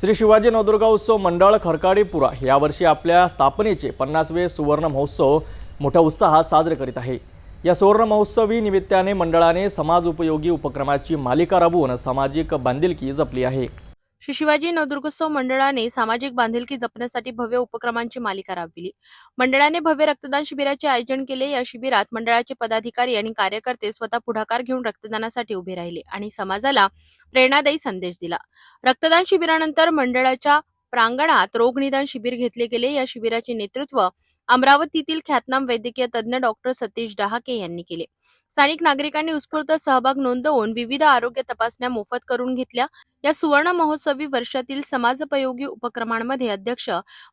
श्री शिवाजी नवदुर्गा उत्सव मंडळ खरकाडीपुरा यावर्षी आपल्या स्थापनेचे पन्नासवे सुवर्ण महोत्सव मोठ्या उत्साहात साजरे करीत आहे. या सुवर्ण महोत्सवी निमित्ताने मंडळाने समाज उपयोगी उपक्रमाची मालिका राबवून सामाजिक बांधिलकी जपली आहे. श्री शिवाजी नवदुर्गोत्सव मंडळाने सामाजिक बांधिलकी जपण्यासाठी भव्य उपक्रमांची मालिका राबविली. मंडळाने भव्य रक्तदान शिबिराचे आयोजन केले. या शिबिरात मंडळाचे पदाधिकारी आणि कार्यकर्ते स्वतः पुढाकार घेऊन रक्तदानासाठी उभे राहिले आणि समाजाला प्रेरणादायी संदेश दिला. रक्तदान शिबिरानंतर मंडळाच्या प्रांगणात रोगनिदान शिबिर घेतले गेले. या शिबिराचे नेतृत्व अमरावतीतील ख्यातनाम वैद्यकीय तज्ज्ञ डॉक्टर सतीश डहाके यांनी केले. स्थानिक नागरिकांनी उत्स्फूर्त सहभाग नोंदवून विविध आरोग्य तपासण्या मोफत करून घेतल्या. या सुवर्ण महोत्सवी वर्षातील समाजोपयोगी उपक्रमांमध्ये अध्यक्ष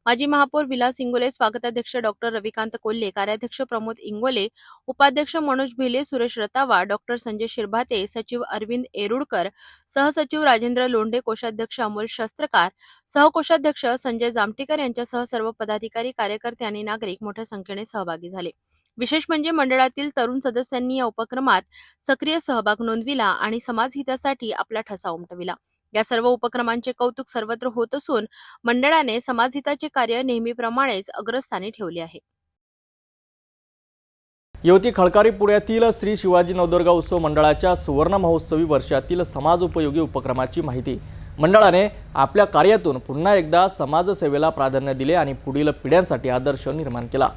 माजी महापौर विलास इंगोले स्वागताध्यक्ष डॉक्टर रविकांत कोल्हे कार्याध्यक्ष प्रमोद इंगोले उपाध्यक्ष मनोज भिले सुरेश रतावा डॉक्टर संजय शिरभाते सचिव अरविंद एरुडकर सहसचिव राजेंद्र लोंढे कोषाध्यक्ष अमोल शस्त्रकार सहकोषाध्यक्ष संजय जामटेकर यांच्यासह सर्व पदाधिकारी कार्यकर्ते आणि नागरिक मोठ्या संख्येने सहभागी झाले. विशेष म्हणजे मंडळातील तरुण सदस्यांनी या उपक्रमात सक्रिय सहभाग नोंदविला आणि समाजहितासाठी आपला ठसा उमटविला. या सर्व उपक्रमांचे कौतुक सर्वत्र होत असून मंडळाने समाजहिताचे कार्य नेहमीप्रमाणेच अग्रस्थानी ठेवले आहे. युवती खळकारी पुण्यातील श्री शिवाजी नवदुर्गा उत्सव मंडळाच्या सुवर्ण महोत्सवी वर्षातील समाज उपयोगी उपक्रमाची माहिती. मंडळाने आपल्या कार्यातून पुन्हा एकदा समाजसेवेला प्राधान्य दिले आणि पुढील पिढ्यांसाठी आदर्श निर्माण केला.